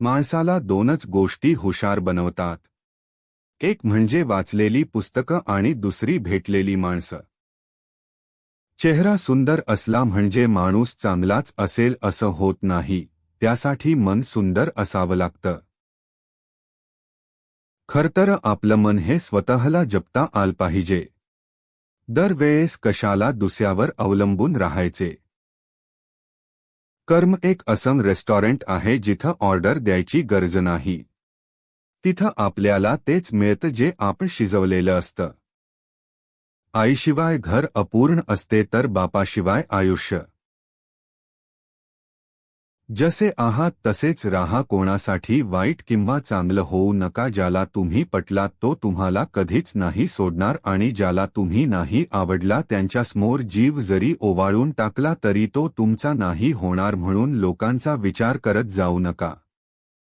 माणसाला दोनच गोष्टी हुशार बनवतात. एक म्हणजे वाचलेली पुस्तकं आणि दुसरी भेटलेली माणसं. चेहरा सुंदर असला म्हणजे माणूस चांगलाच असेल असं होत नाही त्यासाठी मन सुंदर असावं लागतं. खरतर आपलं मन हे स्वतःला जपता आल पाहिजे. दरवेळेस कशाला दुसऱ्यावर अवलंबून राहायचे? कर्म एक असं रेस्टॉरंट आहे जिथं ऑर्डर द्यायची गरज नाही. तिथं आपल्याला तेच मिळतं जे आपण शिजवलेलं असतं. आईशिवाय घर अपूर्ण असते तर बापाशिवाय आयुष्य. जसे आहात तसेच राहा कोणासाठी वाईट किंवा चांगलं होऊ नका ज्याला तुम्ही पटलात तो तुम्हाला कधीच नाही सोडणार आणि ज्याला तुम्ही नाही आवडला त्यांच्यासमोर जीव जरी ओवाळून टाकला तरी तो तुमचा नाही होणार म्हणून लोकांचा विचार करत जाऊ नका.